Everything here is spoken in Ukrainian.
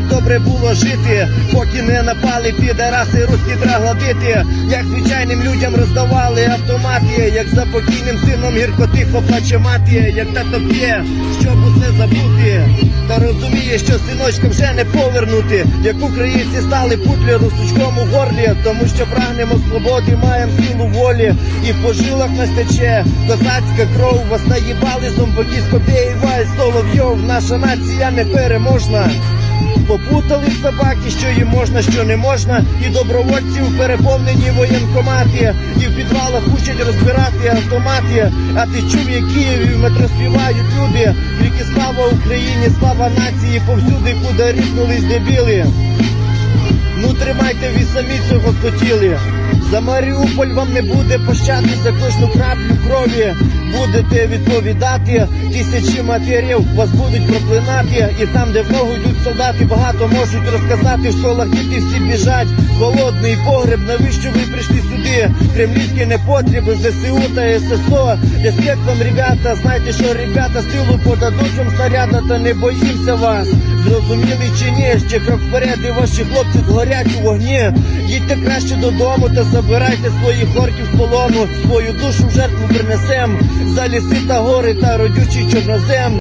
Добре було жити, поки не напали підараси, руські гладити, як звичайним людям роздавали автомати, як за покійним сином гірко тихо плаче мати, як тато п'є, щоб усе забути. Та розуміє, що синочка вже не повернути, як українці стали путлеру сучком у горлі, тому що прагнемо свободи, маємо силу волі, і по жилах нас тече козацька кров, вас наїбали зомбаки, скобєй, валь, соловйов, наша нація непереможна. Попутали собаки, що їм можна, що не можна, і добровольців переповнені воєнкомати, і в підвалах учать розбирати автомати. А ти чув, як Києві в метро співають люди. Тільки слава Україні, слава нації, повсюди куди ріпнулись дебіли. Ну тримайте ви самі цього хотіли. За Маріуполь вам не буде пощади за кожну краплю крові. Будете відповідати, тисячі матерів вас будуть проклинати. І там, де в ногу йдуть солдати, багато можуть розказати. В школах діти всі біжать. Голодний погреб, навіщо ви прийшли сюди? Кремлівські непотреби, ЗСУ та ССО. Респект вам, ребята, знайте, що ребята з тилу подадуть вам снаряда, та не боїмося вас. Зрозуміли чи ні? Ще крок вперед, і ваші хлопці згорять у вогні. Їдьте краще додому та забирайте своїх орків з полону. Свою душу в жертву принесем за ліси та гори та родючий чорнозем.